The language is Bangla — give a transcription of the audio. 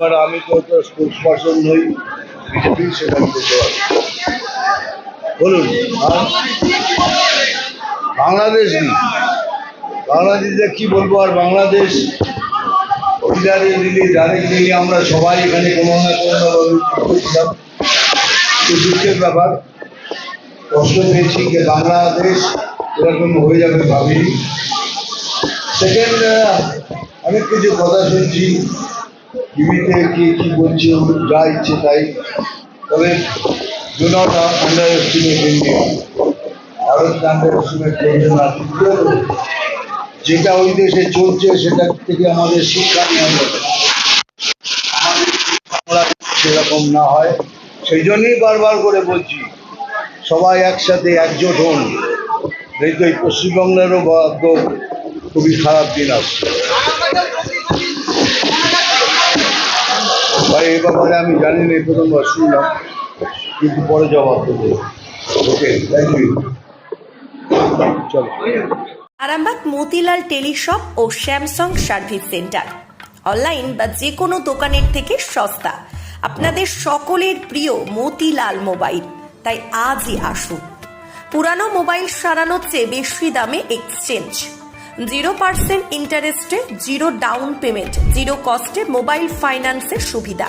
আমি তো স্পোর্টস পার্সন নই বিজেপি সেটা বলতে পারি বলুন বাংলাদেশ কি বাংলাদেশে কি বলব আর বাংলাদেশ আমরা সবাই এখানে কোনো না যুক্ত ছিলাম দুঃখের ব্যাপার, কষ্ট পেয়েছি যে বাংলাদেশ এরকম হয়ে যাবে ভাবিনি। সেকেন্ড অনেক কিছু কথা শুনছি টিভিতে কে কী বলছে যা ইচ্ছে তাই। তবে do underestimate India Bharat underestimate করবে না যেটা ওই দেশে চলছে সেটা থেকে আমাদের শিক্ষা সেরকম না হয়। সেই জন্যই বারবার করে বলছি, সবাই একসাথে একজোট হন। এই তো এই পশ্চিমবঙ্গেরও খুবই খারাপ দিন আসছে। ব্যাপারে আমি জানি না, এই প্রথমবার শুনলাম কিন্তু পরে জবাব দেবো ওকে থ্যাংক ইউ চলো আরামবাগ মতিলাল টেলিশপ ও স্যামসাং সার্ভিস সেন্টার। অনলাইন বা যে কোনো দোকানের থেকে সস্তা। আপনাদের সকলের প্রিয় মতিলাল মোবাইল। তাই আজই আসুন। পুরানো মোবাইল সারানোর চেয়ে বেশি দামে এক্সচেঞ্জ। জিরো পার্সেন্ট ইন্টারেস্টে, জিরো ডাউন পেমেন্ট, জিরো কস্টে মোবাইল ফাইন্যান্সের সুবিধা।